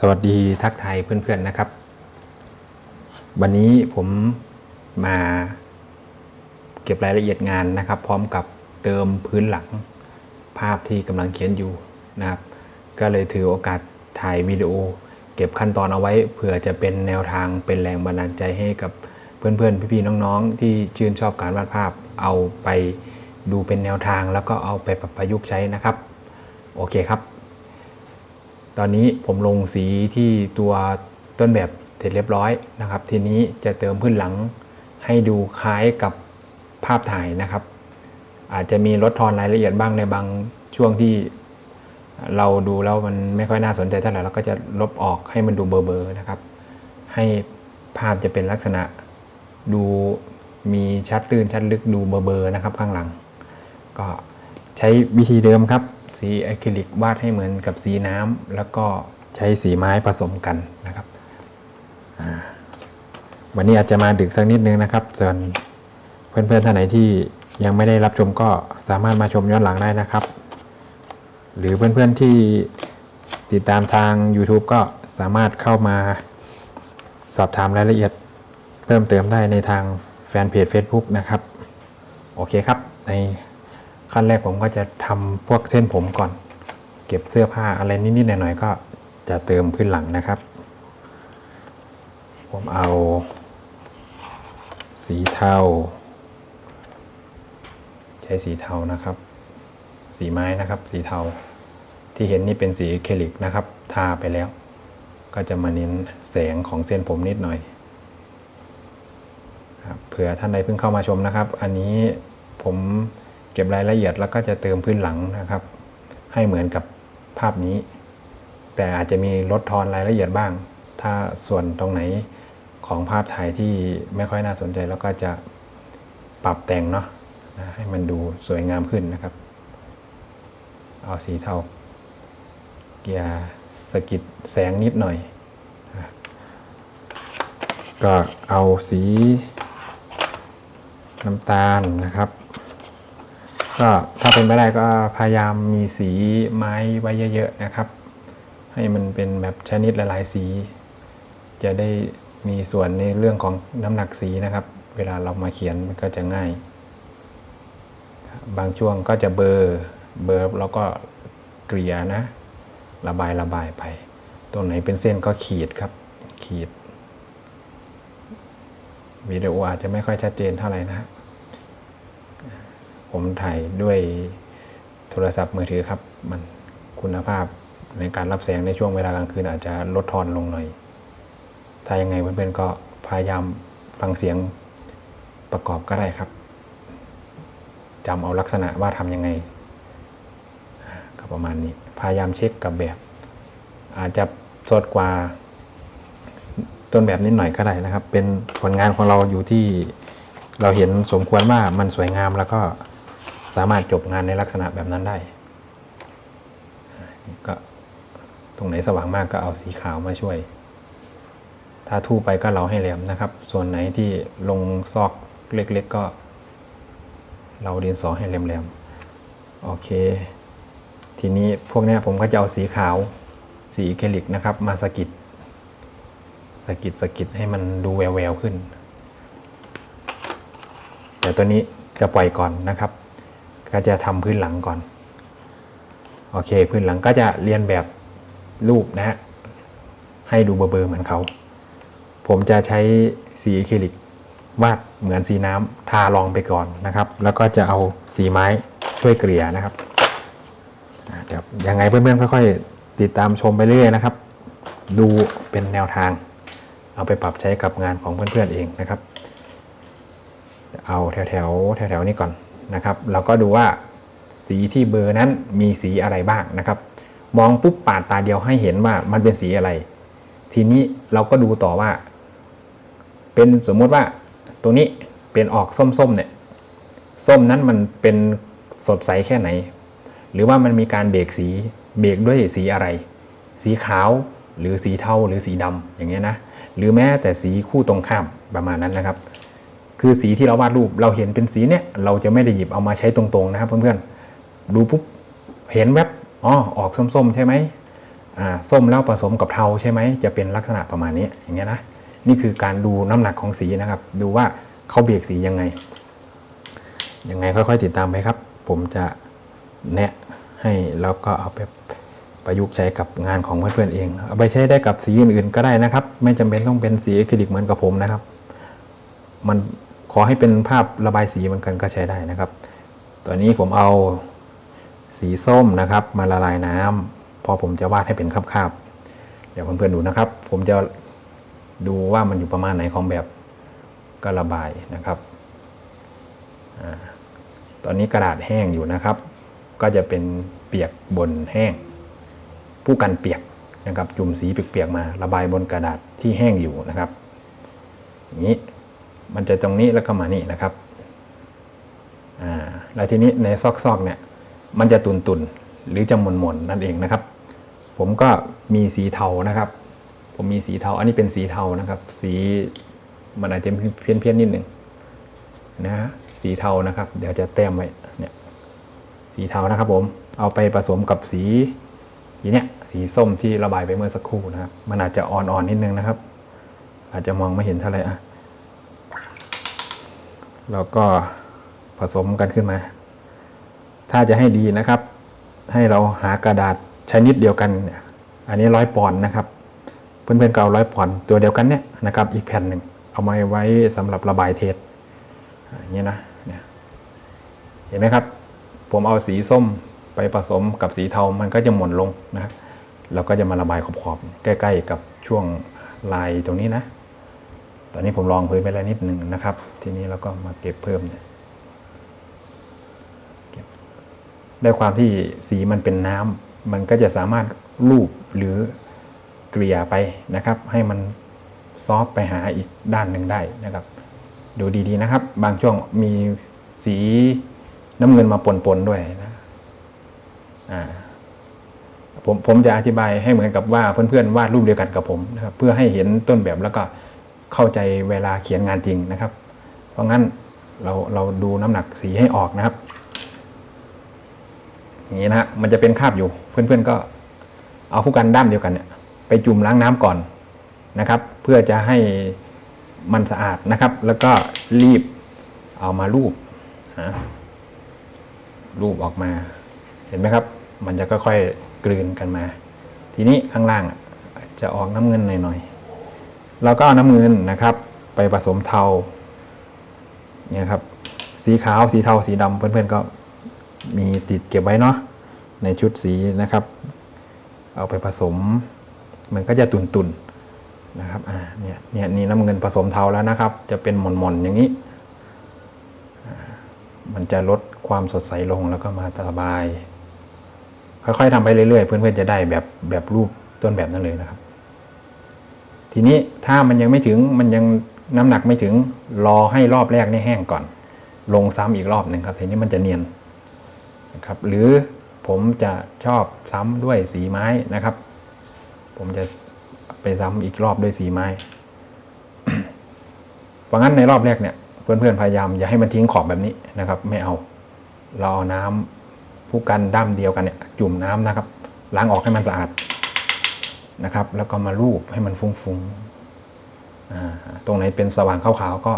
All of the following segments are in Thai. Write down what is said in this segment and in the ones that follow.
สวัสดีทักทายเพื่อนๆนะครับ วันนี้ผมมาเก็บรายละเอียดงานนะครับ พร้อมกับเติมพื้นหลังภาพที่กำลังเขียนอยู่นะครับ ก็เลยถือโอกาสถ่ายวิดีโอ เก็บขั้นตอนเอาไว้เผื่อจะเป็นแนวทางเป็นแรงบันดาลใจให้กับเพื่อนๆพี่ๆน้องๆ ที่ชื่นชอบการวาดภาพเอาไปดูเป็นแนวทางแล้วก็เอาไปประยุกต์ใช้นะครับ โอเคครับ ตอนนี้ผมลงสีที่ตัวต้นแบบเสร็จเรียบร้อยนะครับ ทีนี้จะเติมพื้นหลังให้ดูคล้ายกับภาพถ่ายนะครับ อาจจะมีลดทอนรายละเอียดบ้างในบางช่วงที่เราดูแล้วมันไม่ค่อยน่าสนใจเท่าไหร่เราก็จะลบออกให้มันดูเบลอๆนะครับ ให้ภาพจะเป็นลักษณะดูมีชัดตื้นชัดลึกดูเบลอๆนะครับข้างหลัง ก็ใช้วิธีเดิมครับ สีอะคริลิกวาดให้เหมือนกับสีน้ำแล้วก็ใช้สีไม้ผสมกันนะครับวันนี้อาจจะมาดึกสักนิดนึงนะครับ ส่วนเพื่อนๆท่านไหนที่ยังไม่ได้รับชมก็สามารถมาชมย้อนหลังได้นะครับ หรือเพื่อนๆที่ติดตามทาง YouTube ก็สามารถเข้ามาสอบถามรายละเอียดเพิ่มเติมได้ในทางแฟนเพจ Facebook นะครับ โอเคครับใน ขั้นแรกผมก็จะทำพวกเส้นผมก่อน เก็บเสื้อผ้าอะไรนิดๆหน่อยๆก็จะเติมขึ้นหลังนะครับ ผมเอา สีเทา ใช้สีเทานะครับ สีไม้นะครับสีเทา ที่เห็นนี่เป็นสีอะคลิกนะครับ ทาไปแล้ว ก็จะมาเน้นแสงของเส้นผมนิดหน่อยครับเผื่อท่านใดเพิ่งเข้ามาชมนะครับ อันนี้ผม ก็บรายละเอียดแล้วก็จะเติมพื้นหลังนะครับ ให้เหมือนกับภาพนี้ แต่อาจจะมีลดทอนรายละเอียดบ้าง ถ้าส่วนตรงไหนของภาพถ่ายที่ไม่ค่อยน่าสนใจแล้วก็จะปรับแต่งเนาะให้มันดูสวยงามขึ้นนะครับ เอาสีเทาเกียร์สกิดแสงนิดหน่อย ก็เอาสีน้ำตาลนะครับ ก็ถ้าเป็นไปได้ก็พยายามมีสีไม้ไว้เยอะๆนะครับ ให้มันเป็นแบบชนิดหลายๆสี จะได้มีส่วนในเรื่องของน้ำหนักสีนะครับ เวลาเรามาเขียนมันก็จะง่าย บางช่วงก็จะเบอร์เบอร์แล้วก็เกลี่ยนะ ระบายระบายไป ตรงไหนเป็นเส้นก็ขีดครับ ขีดวิดีโออาจจะไม่ค่อยชัดเจนเท่าไหร่นะ ผมถ่ายด้วยโทรศัพท์มือถือครับ มันคุณภาพในการรับแสงในช่วงเวลากลางคืนอาจจะลดทอนลงหน่อย ถ้ายังไงเพื่อนๆก็พยายามฟังเสียงประกอบก็ได้ครับจำเอาลักษณะว่าทำยังไงก็ประมาณนี้ พยายามเช็คกับแบบ อาจจะสดกว่าต้นแบบนิดหน่อยก็ได้นะครับ เป็นผลงานของเราอยู่ที่เราเห็นสมควรว่ามันสวยงามแล้วก็ สามารถจบงานในลักษณะแบบนั้นได้ ก็ตรงไหนสว่างมากก็เอาสีขาวมาช่วย ถ้าทู่ไปก็เราให้แหลมนะครับ ส่วนไหนที่ลงซอกเล็กๆก็ เราดินสอให้แหลมๆ โอเค ทีนี้พวกนี้ผมก็จะเอาสีขาว สีอะคลิกนะครับ มาสกิดสกิดสกิดให้มันดูแววๆขึ้น แต่ตัวนี้จะปล่อยก่อนนะครับ ก็จะทำพื้นหลังก่อน โอเค พื้นหลังก็จะเรียนแบบรูปนะฮะ ให้ดูเบอร์เหมือนเขา ผมจะใช้สีอะคริลิกวาดเหมือนสีน้ำทารองไปก่อนนะครับ แล้วก็จะเอาสีไม้ช่วยเกลี่ยนะครับเดี๋ยวยังไงเพื่อนๆค่อยๆติดตามชมไปเรื่อยนะครับ ดูเป็นแนวทาง เอาไปปรับใช้กับงานของเพื่อนๆเองนะครับ เอาแถวๆแถวๆนี้ก่อน นะครับ เราก็ดูว่าสีที่เบอร์นั้นมีสีอะไรบ้างนะครับ มองปุ๊บปาดตาเดียวให้เห็นว่ามันเป็นสีอะไร ทีนี้เราก็ดูต่อว่า เป็นสมมติว่าตรงนี้เป็นออกส้มๆเนี่ยส้มนั้นมันเป็นสดใสแค่ไหน หรือว่ามันมีการเบรกสีเบรกด้วยสีอะไร สีขาวหรือสีเทาหรือสีดำอย่างเงี้ยนะหรือแม้แต่สีคู่ตรงข้ามประมาณนั้นนะครับ คือสีที่เราวาดรูปเราเห็นเป็นสีเนี่ยเราจะไม่ได้หยิบเอามาใช้ตรงๆนะครับเพื่อนๆดูปุ๊บเห็นแวบอ๋อออกส้มๆใช่ไหมอ่าส้มแล้วผสมกับเทาใช่ไหมจะเป็นลักษณะประมาณนี้อย่างเงี้ยนะนี่คือการดูน้ำหนักของสีนะครับ ดูว่าเขาเบียกสียังไงยังไงค่อยๆติดตามไปครับ ผมจะแนะให้แล้วก็เอาไปประยุกต์ใช้กับงานของเพื่อนๆเอง เอาไปใช้ได้กับสีอื่นๆก็ได้นะครับ ไม่จำเป็นต้องเป็นสีอะคริลิกเหมือนกับผมนะครับ มัน ขอให้เป็นภาพระบายสีเหมือนกันก็ใช้ได้นะครับตอนนี้ผมเอาสีส้มนะครับ มาละลายน้ำพอผมจะวาดให้เป็นคาบๆเดี๋ยวเพื่อนๆดูนะครับ ผมจะดูว่ามันอยู่ประมาณไหนของแบบก็ระบายนะครับอตอนนี้กระดาษแห้งอยู่นะครับ ก็จะเป็นเปียกบนแห้ง ผู้กันเปียกนะครับ จุ่มสีเปียกๆมา ระบายบนกระดาษที่แห้งอยู่นะครับอย่างนี้ มันจะตรงนี้แล้วก็มานี่นะครับอ่าแล้วทีนี้ในซอกๆเนี่ยมันจะตุนตุนๆหรือจะหม่นหม่นๆนั่นเองนะครับ ผมก็มีสีเทานะครับ ผมมีสีเทาอันนี้เป็นสีเทานะครับ สีมันอาจจะเพี้ยนเพี้ยนๆนิดหนึ่งนะฮะสีเทานะครับ เดี๋ยวจะแต้มไว้เนี่ยสีเทานะครับผมเอาไปผสมกับสีสีเนี่ยสีส้มที่ระบายไปเมื่อสักครู่นะครับ มันอาจจะอ่อนๆนิดนึงนะครับ อาจจะมองไม่เห็นเท่าไหร่อะ แล้วก็ผสมกันขึ้นมา ถ้าจะให้ดีนะครับ ให้เราหากระดาษชนิดเดียวกัน อันนี้ร้อยปอนด์นะครับ เพื่อนๆเก่าร้อยปอนด์ตัวเดียวกันเนี่ยนะครับ อีกแผ่นหนึ่งเอามาไว้สำหรับระบายเทสอย่างนี้นะเนี่ยเห็นไหมครับ ผมเอาสีส้มไปผสมกับสีเทามันก็จะหม่นลงนะครับเราก็จะมาระบายขอบๆใกล้ ๆ กับช่วงลายตรงนี้นะ ตอนนี้ผมลองพื้นไปแล้วนิดหนึ่งนะครับ ทีนี้เราก็มาเก็บเพิ่มเนี่ยด้วยความที่สีมันเป็นน้ำมันก็จะสามารถลูบหรือเกลี่ยไปนะครับ ให้มันซอฟไปหาอีกด้านหนึ่งได้นะครับ ดูดีๆนะครับ บางช่วงมีสีน้ำเงินมาปนๆด้วยนะอ่าผมผมจะอธิบายให้เหมือนกับว่าเพื่อนๆวาดรูปเดียวกันกับผมนะครับ เพื่อให้เห็นต้นแบบแล้วก็ เข้าใจเวลาเขียนงานจริงนะครับ เพราะงั้นเราเราดูน้ำหนักสีให้ออกนะครับอย่างนี้นะฮะมันจะเป็นคาบอยู่เพื่อนๆก็เอาผู้กันด้ามเดียวกันเนี่ยไปจุ่มล้างน้ำก่อนนะครับ เพื่อจะให้มันสะอาดนะครับ แล้วก็รีบเอามาลูบนะลูบออกมา เห็นไหมครับ มันจะค่อยๆกลืนกันมา ทีนี้ข้างล่างจะออกน้ำเงินหน่อยๆ เราก็เอาน้ำเงินนะครับ ไปผสมเทาเนี่ยครับสีขาวสีเทาสีดำเพื่อนๆก็มีติดเก็บไว้เนาะในชุดสีนะครับ เอาไปผสม มันก็จะตุนๆนะครับอ่าเนี่ยเนี่ยนี่น้ำเงินผสมเทาแล้วนะครับ จะเป็นหม่นๆอย่างนี้ มันจะลดความสดใสลงแล้วก็มาสบาย ค่อยๆทำไปเรื่อยๆ เพื่อนๆจะได้แบบแบบรูปต้นแบบนั้นเลยนะครับ ทีนี้ถ้ามันยังไม่ถึงมันยังน้ำหนักไม่ถึงรอให้รอบแรกนี่แห้งก่อน ลงซ้ำอีกรอบหนึ่งครับทีนี้มันจะเนียนนะครับ หรือผมจะชอบซ้ำด้วยสีไม้นะครับ ผมจะไปซ้ำอีกรอบด้วยสีไม้เพราะงั้นในรอบแรกเนี่ยเพื่อนๆพยายามอย่าให้มันทิ้งขอบแบบนี้นะครับ ไม่เอาเราเอาน้ำผู้กันด้ามเดียวกันเนี่ยจุ่มน้ำนะครับ ล้างออกให้มันสะอาด นะครับ แล้วก็มาลูบให้มันฟุ้งๆตรงไหนเป็นสว่างขาวๆก็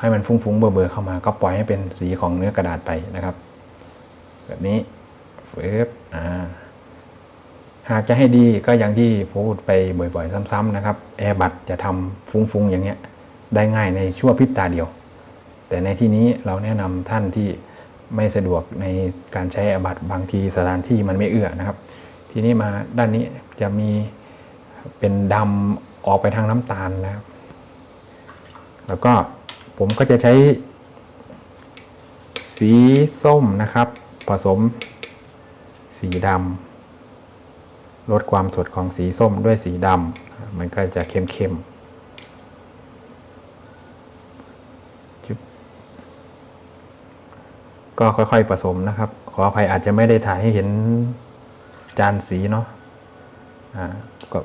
ให้มันฟุ้งๆเบลอๆเข้ามา ก็ปล่อยให้เป็นสีของเนื้อกระดาษไปนะครับ แบบนี้เฟบอ่าหากจะให้ดีก็อย่างที่พูดไปบ่อยๆ ซ้ำๆนะครับแอร์บัตจะทำฟุ้งๆอย่างเงี้ยได้ง่ายในชั่วพริบตาเดียว แต่ในที่นี้เราแนะนำท่านที่ไม่สะดวกในการใช้แอร์บัตบางทีสถานที่มันไม่เอื้อนะครับ ทีนี้มาด้านนี้จะมี เป็นดำออกไปทางน้ำตาลนะครับ แล้วก็ผมก็จะใช้สีส้มนะครับ ผสมสีดำลดความสดของสีส้มด้วยสีดำมันก็จะเข้มๆก็ค่อยๆผสมนะครับ ขออภัยอาจจะไม่ได้ถ่ายให้เห็นจานสีเนาะ ก็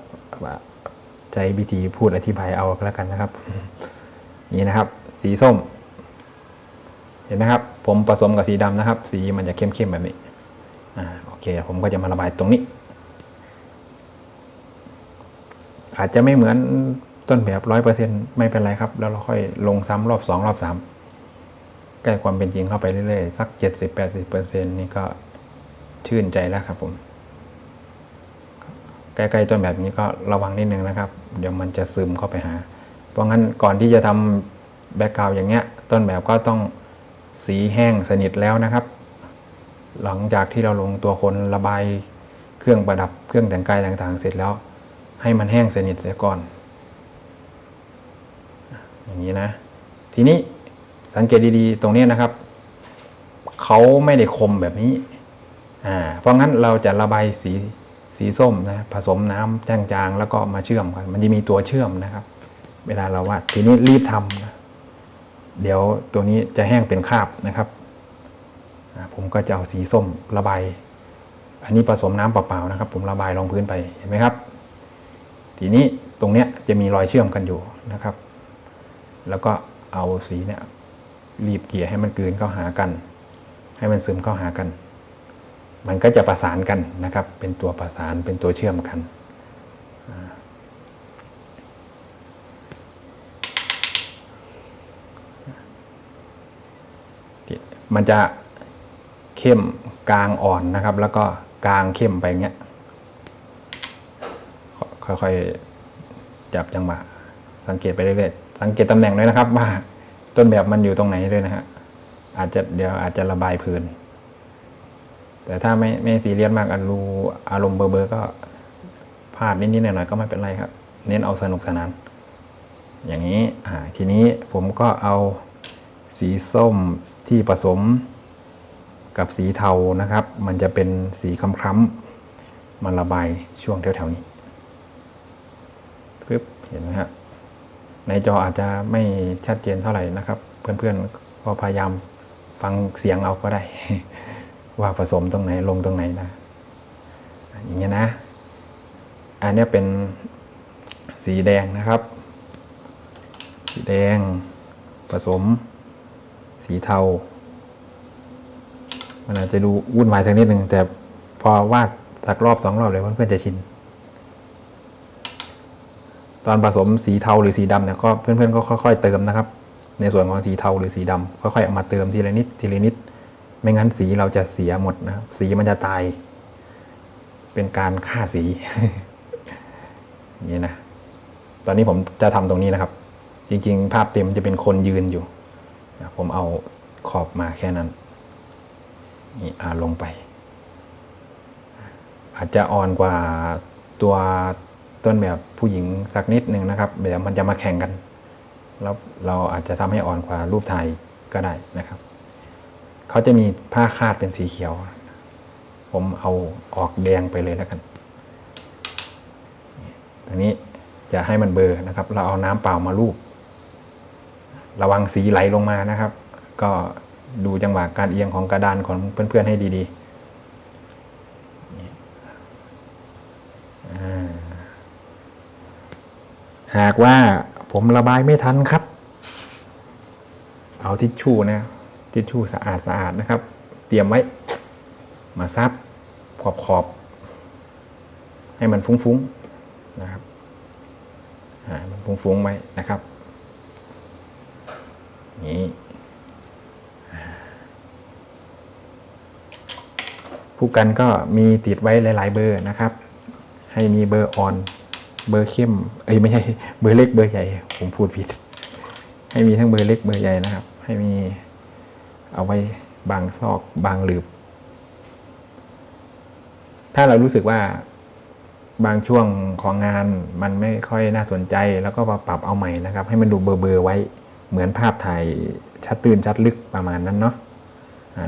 ใจวิธีพูดอธิบายเอาแล้วกันนะครับ นี่นะครับ สีส้ม เห็นไหมครับ ผมผสมกับสีดำนะครับ สีมันจะเข้มๆแบบนี้อ่าโอเค ผมก็จะมาระบายตรงนี้ อาจจะไม่เหมือนต้นแบบร้อยเปอร์เซ็นไม่เป็นไรครับ แล้วเราค่อยลงซ้ำรอบสองรอบสามใกล้ความเป็นจริงเข้าไปเรื่อยๆ สักเจ็ดสิบแปดสิบเปอร์เซ็นนี่ก็ชื่นใจแล้วครับผม ล้ ๆ ต้นแบบนี้ก็ระวังนิดนึงนะครับ เดี๋ยวมันจะซึมเข้าไปหา เพราะงั้นก่อนที่จะทำแบ็กกราวอย่างเงี้ย ต้นแบบก็ต้องสีแห้งสนิทแล้วนะครับ หลังจากที่เราลงตัวคนระบายเครื่องประดับเครื่องแต่งกายต่างๆ เสร็จแล้ว ให้มันแห้งสนิทเสียก่อน อย่างนี้นะ ทีนี้สังเกตดีๆ ตรงนี้นะครับเขาไม่ได้คมแบบนี้อ่าเพราะงั้นเราจะระบายสี สีส้มนะผสมน้ำจางๆแล้วก็มาเชื่อมกัน มันจะมีตัวเชื่อมนะครับ เวลาเราวาดทีนี้รีบทำนะเดี๋ยวตัวนี้จะแห้งเป็นคราบนะครับ ผมก็จะเอาสีส้มระบาย อันนี้ผสมน้ำเปล่าๆนะครับ ผมระบายลงพื้นไปเห็นไหมครับ ทีนี้ตรงเนี้ยจะมีรอยเชื่อมกันอยู่นะครับ แล้วก็เอาสีเนี่ยรีบเกลี่ยให้มันกลืนเข้าหากัน ให้มันซึมเข้าหากัน มันก็จะประสานกันนะครับ เป็นตัวประสานเป็นตัวเชื่อมกัน มันจะเข้มกลางอ่อนนะครับ แล้วก็กลางเข้มไปอย่างเงี้ย ค่อยๆ จับจังหวะสังเกตไปเรื่อยๆ สังเกตตำแหน่งด้วยนะครับ ว่าต้นแบบมันอยู่ตรงไหนด้วยนะฮะอาจจะเดี๋ยวอาจจะระบายพื้น แต่ถ้าไม่ไม่ซีเรียสมากอารมณ์อารมณ์เบอร์เบอร์ก็พลาดนิดๆหน่อยๆก็ไม่เป็นไรครับ เน้นเอาสนุกสนาน อย่างนี้อ่าทีนี้ผมก็เอาสีส้มที่ผสมกับสีเทานะครับ มันจะเป็นสีคล้ำๆมาระบายช่วงแถวๆนี้ปึ๊บเห็นไหมครับในจออาจจะไม่ชัดเจนเท่าไหร่นะครับ เพื่อนๆก็พยายามฟังเสียงเอาก็ได้ ว่าผสมตรงไหนลงตรงไหนนะอย่างเงี้ยนะ อันนี้เป็นสีแดงนะครับ สีแดง ผสม สีเทา มันอาจจะดูวุ่นวายสักนิดหนึ่งแต่พอวาดสักรอบสองรอบเลยเพื่อนๆจะชิน ตอนผสมสีเทาหรือสีดำเนี่ยก็เพื่อนๆก็ค่อยๆเติมนะครับ ในส่วนของสีเทาหรือสีดำค่อยๆเอามาเติมทีละนิดทีละนิด ไม่งั้นสีเราจะเสียหมดนะครับ สีมันจะตาย เป็นการฆ่าสีนี้นะ ตอนนี้ผมจะทำตรงนี้นะครับ จริง ๆ ภาพเต็มจะเป็นคนยืนอยู่ ผมเอาขอบมาแค่นั้น นี่อาลงไป อาจจะอ่อนกว่าตัวต้นแบบผู้หญิงสักนิดหนึ่งนะครับเดี๋ยวมันจะมาแข่งกัน แล้วเราอาจจะทำให้อ่อนกว่ารูปไทยก็ได้นะครับ เขาจะมีผ้าคาดเป็นสีเขียว ผมเอาออกแดงไปเลยแล้วกันตรงนี้จะให้มันเบอร์นะครับ เราเอาน้ำเปล่ามาลูบระวังสีไหลลงมานะครับ ก็ดูจังหวะการเอียงของกระดานของเพื่อนๆให้ดีๆหากว่าผมระบายไม่ทันครับ เอาทิชชู่นะ ทิชชู่สะอาดสะอาดนะครับ เตรียมไว้มาซับขอบขอบ ให้มันฟุ้งๆนะครับอ่ามันฟุ้งๆไว้นะครับนี้ผู้กันก็มีติดไว้หลาย ๆ เบอร์นะครับ ให้มีเบอร์ออนเบอร์เข้ม เอ้ยไม่ใช่เบอร์เล็กเบอร์ใหญ่ ผมพูดผิด ให้มีทั้งเบอร์เล็กเบอร์ใหญ่นะครับ ให้มี เอาไว้บางซอกบางหลืบ ถ้าเรารู้สึกว่าบางช่วงของงานมันไม่ค่อยน่าสนใจ แล้วก็มาปรับเอาใหม่นะครับ ให้มันดูเบอร์เบอร์ไว้เหมือนภาพถ่ายชัดตื่นชัดลึกประมาณนั้นเนาะ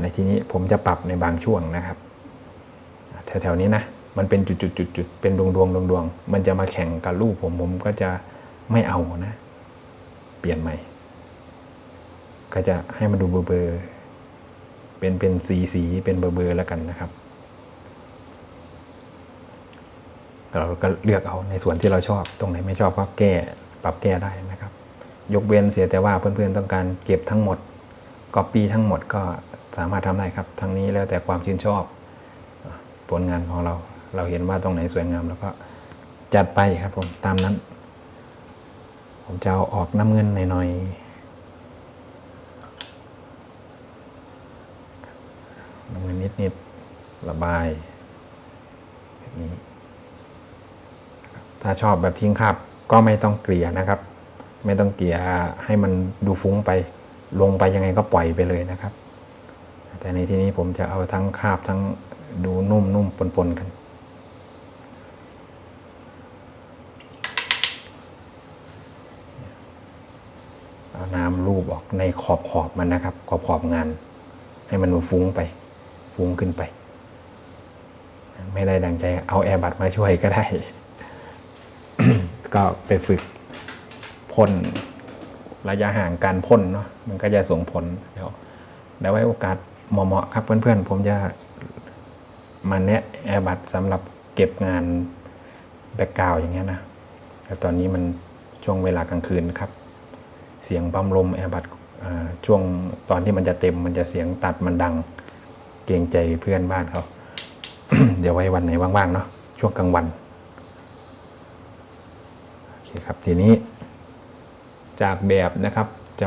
ในทีนี้ผมจะปรับในบางช่วงนะครับ แถวๆนี้นะมันเป็นจุดๆๆๆเป็นดวงดวงดวงดวงๆมันจะมาแข่งกับรูปผมผมก็จะไม่เอานะ เปลี่ยนใหม่ ก็จะให้มันดูเบอร์ เป็นเป็นสีสีเป็นเบอร์เบอร์แล้วกันนะครับ เราก็เลือกเอาในส่วนที่เราชอบตรงไหนไม่ชอบก็แก้ปรับแก้ได้นะครับ ยกเว้นเสียแต่ว่าเพื่อนๆต้องการเก็บทั้งหมดก๊อปปี้ทั้งหมดก็สามารถทำได้ครับ ทั้งนี้แล้วแต่ความชื่นชอบผลงานของเราเราเห็นว่าตรงไหนสวยงามแล้วก็จัดไปครับผมตามนั้น ผมจะเอาออกน้ำเงินหน่อยๆ น้ำเงินนิดๆระบายแบบนี้ ถ้าชอบแบบทิ้งคาบก็ไม่ต้องเกลี่ยนะครับ ไม่ต้องเกลี่ยให้มันดูฟุ้งไปลงไปยังไงก็ปล่อยไปเลยนะครับ แต่ในที่นี้ผมจะเอาทั้งคาบทั้งดูนุ่มนุ่มปนๆกัน เอาน้ำรูปออกในขอบขอบมันนะครับ ขอบขอบงาน ให้มันฟุ้งไป ฟุ้งขึ้นไป ไม่ได้ดังใจเอาแอร์บัดมาช่วยก็ได้ ก็ไปฝึกพ่นระยะห่างการพ่นเนาะมันก็จะส่งผลเดี๋ยวแล้วไว้โอกาสเหมาะๆครับเพื่อนๆ ผมจะมาแนะแอร์บัดสำหรับเก็บงานแบ็กกราวอย่างเงี้ยนะแต่ตอนนี้มันช่วงเวลากลางคืนครับ เสียงปั๊มลมแอร์บัดช่วงตอนที่มันจะเต็มมันจะเสียงตัดมันดัง เกรงใจเพื่อนบ้านเขา เดี๋ยวไว้วันไหนว่างๆเนาะช่วงกลางวันโอเคครับทีนี้ จากแบบนะครับจะ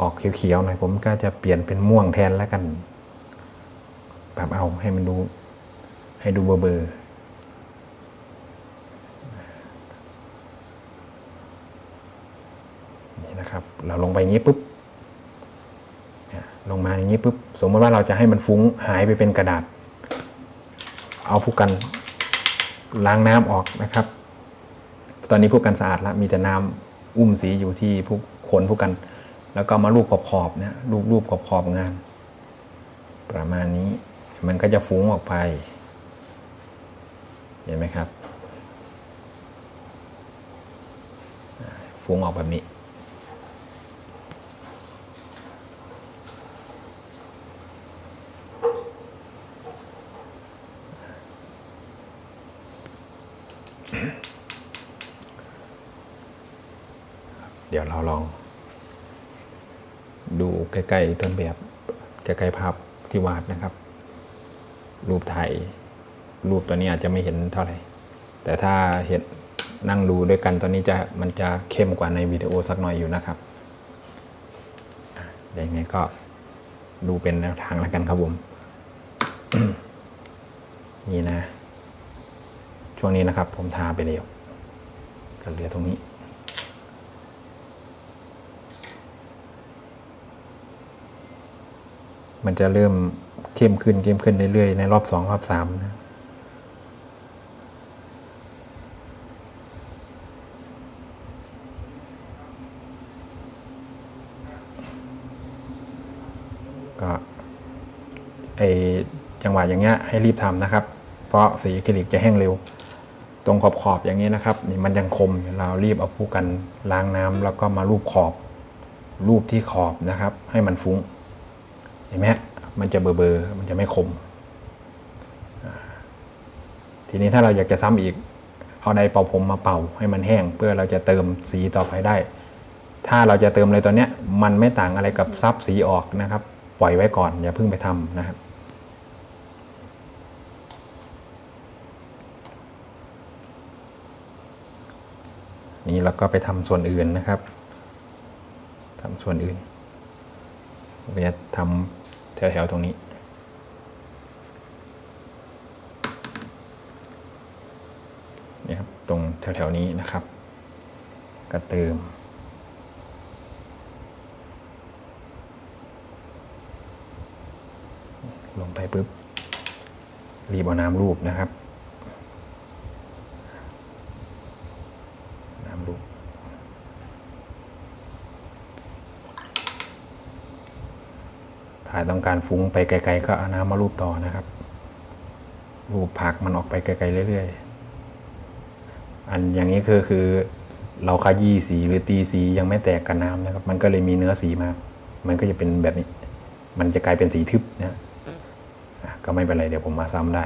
ออกเขียวๆหน่อยผมก็จะเปลี่ยนเป็นม่วงแทนแล้วกันปรับเอาให้มันดูให้ดูเบอร์เบอร์นี่นะครับ เราลงไปงี้ปุ๊บ ลงมาอย่างนี้ปุ๊บสมมติว่าเราจะให้มันฟุ้งหายไปเป็นกระดาษ เอาผู้กันล้างน้ำออกนะครับ ตอนนี้ผู้กันสะอาดแล้วมีแต่น้ำอุ้มสีอยู่ที่ผู้ขนผู้กัน แล้วก็มาลูบขอบขอบนะลูบลูบขอบขอบงาน ประมาณนี้มันก็จะฟุ้งออกไป เห็นไหมครับฟุ้งออกแบบนี้ เราลอง ดูใกล้ๆต้นแบบใกล้ๆภาพที่วาดนะครับ รูปถ่ายรูปตัวนี้อาจจะไม่เห็นเท่าไหร่ แต่ถ้าเห็นนั่งดูด้วยกันตอนนี้จะมันจะเข้มกว่าในวิดีโอสักหน่อยอยู่นะครับอยวยังไงก็ดูเป็นแนวทางแล้วกันครับผม นี่นะ ช่วงนี้นะครับผมทาไปแล้วก็เหลือตรงนี้ มันจะเริ่มเข้มขึ้นเข้มขึ้นเรื่อยๆ ในรอบสองรอบสามนะก็ไอจังหวะอย่างเงี้ยให้รีบทำนะครับ เพราะสีอะคริลิกจะแห้งเร็ว ตรงขอบขอบอย่างนี้นะครับนี่มันยังคมเรารีบเอาผู้กันล้างน้ำแล้วก็มารูปขอบ รูปที่ขอบนะครับ ให้มันฟุ้ง ห็นไหมฮะมันจะเบอร์เบอร์มันจะไม่คมอ่าทีนี้ถ้าเราอยากจะซ้ำอีก เอาไดร์เป่าผมมาเป่าให้มันแห้ง เพื่อเราจะเติมสีต่อไปได้ ถ้าเราจะเติมอะไรตัวเนี้ยมันไม่ต่างอะไรกับซับสีออกนะครับ ปล่อยไว้ก่อนอย่าเพิ่งไปทำนะครับนี่เราก็ไปทำส่วนอื่นนะครับทำส่วนอื่นผมก็จะทำ แถวๆตรงนี้ นี่ครับ ตรงแถวๆนี้นะครับ ก็เติม ลงไปปุ๊บ รีบเอาน้ำรูปนะครับ น้ำรูป ถ้า ต้องการฟุ้งไปไกล ๆ ก็เอาน้ำมารูปต่อนะครับ รูปผักมันออกไปไกลๆเรื่อยๆ อันอย่างนี้คือคือเราขยี้สีหรือตีสียังไม่แตกกับน้ำนะครับ มันก็เลยมีเนื้อสีมา มันก็จะเป็นแบบนี้ มันจะกลายเป็นสีทึบนะอะก็ไม่เป็นไรเดี๋ยวผมมาซ้ำได้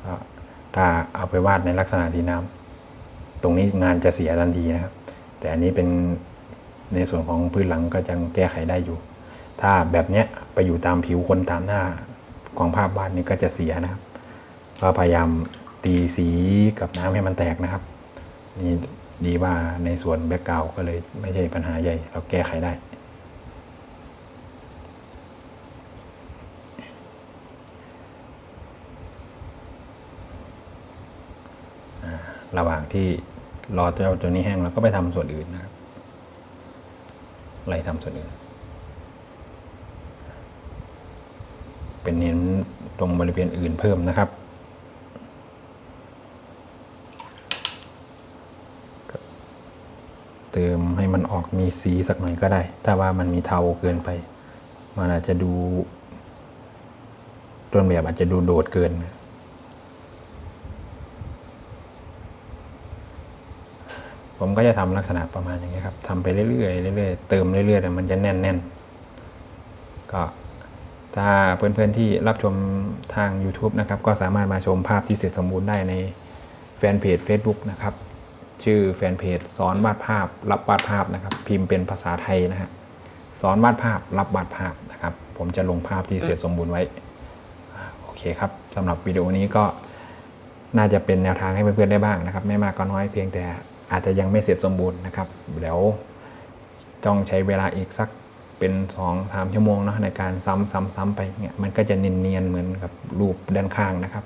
ก็ถ้าเอาไปวาดในลักษณะสีน้ำตรงนี้งานจะเสียทันทีนะครับ แต่อันนี้เป็น ในส่วนของพื้นหลังก็ยังแก้ไขได้อยู่ ถ้าแบบเนี้ยไปอยู่ตามผิวคนตามหน้าของภาพวาดนี้ก็จะเสียนะครับ ก็พยายามตีสีกับน้ำให้มันแตกนะครับ นี่ดีว่าในส่วนแบ็กกราวก็เลยไม่ใช่ปัญหาใหญ่ เราแก้ไขได้ระหว่างที่รอเจ้าตัวนี้แห้งเราก็ไปทำส่วนอื่นนะครับ ไล่ทำส่วนอื่น เป็นเน้นตรงบริเวณอื่นเพิ่มนะครับ เติมให้มันออกมีสีสักหน่อยก็ได้ ถ้าว่ามันมีเทาเกินไป มันอาจจะดูต้นแบบอาจจะดูโดดเกิน ผมก็จะทำลักษณะประมาณอย่างนี้ครับทำไปเรื่อยๆเรื่อยๆเติมเรื่อยๆแต่มันจะแน่นๆ ก็ถ้าเพื่อนๆที่รับชมทาง YouTube นะครับ ก็สามารถมาชมภาพที่เสร็จสมบูรณ์ได้ในแฟนเพจ Facebook นะครับ ชื่อแฟนเพจสอนวาดภาพ รับวาดภาพนะครับ พิมพ์เป็นภาษาไทยนะฮะสอนวาดภาพ รับวาดภาพนะครับ ผมจะลงภาพที่เสร็จสมบูรณ์ไว้โอเคครับสำหรับวิดีโอนี้ก็น่าจะเป็นแนวทางให้เพื่อนๆได้บ้างนะครับ ไม่มากก็น้อยเพียงแต่ อาจจะยังไม่เสร็จสมบูรณ์นะครับเดี๋ยวต้องใช้เวลาอีกสักเป็น2อสามชั่วโมงเนาะในการซ้ำซ้ำซ้ำไปเนี่ยมันก็จะเนียนๆเหมือนกับรูปด้านข้างนะครับ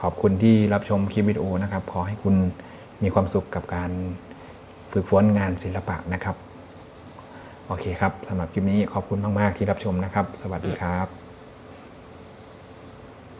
ขอบคุณที่รับชมคลิปวิดีโอนะครับ ขอให้คุณมีความสุขกับการฝึกฝนงานศิลปะนะครับ โอเคครับสำหรับคลิปนี้ขอบคุณมาก ๆ ที่รับชมนะครับ สวัสดีครับ